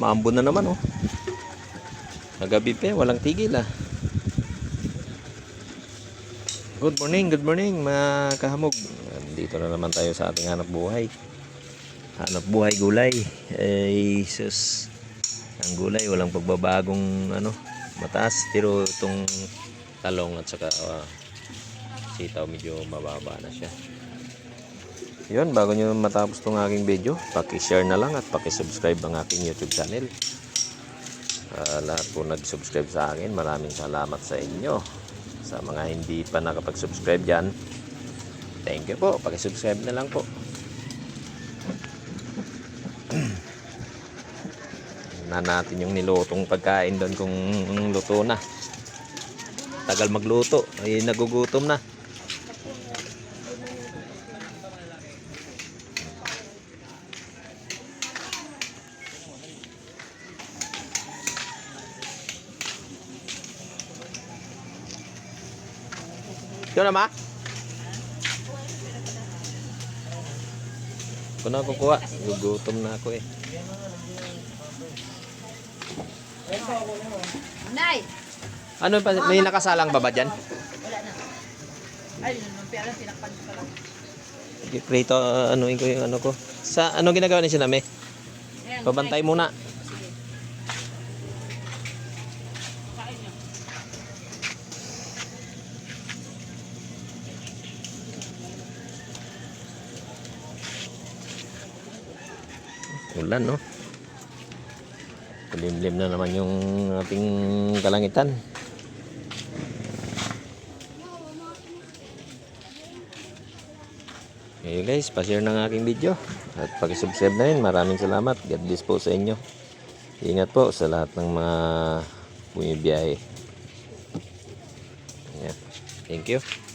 Maambon na naman oh. Nagabi pa, eh, walang tigil ah. Good morning, good morning mga kahamog. Dito na naman tayo sa ating hanap buhay. Hanap buhay gulay. Eh, sus. Ang gulay, walang pagbabagong ano, mataas. Pero itong talong at saka ah, sitaw medyo mababa na siya. Yun, bago nyo matapos tong aking video, paki-share na lang at paki-subscribe ang aking YouTube channel. Ah, lahat po nag-subscribe sa akin, maraming salamat sa inyo. Sa mga hindi pa nakapag-subscribe dyan, thank you po. Paki-subscribe na lang po. na natin yung nilutong pagkain doon kung luto na. Tagal magluto, ay nagugutom na. Yun na ma? Kung na kukuha, gugutom na ako eh. Nay! Ano pa, may nakasalang ba ba dyan? Wala na. Ay, nung piyala, tinakpan ko pala. Prito, ano ko yung ano ko. Sa ano ginagawa ni Siname? Pabantay muna. Ulan, no? Kulimlim na naman yung ating kalangitan. Okay guys, pa-share ng aking video. At pag-subscribe na rin. Maraming salamat. God bless po sa inyo. Ingat po sa lahat ng mga bumibiyahe. Ayan. Thank you.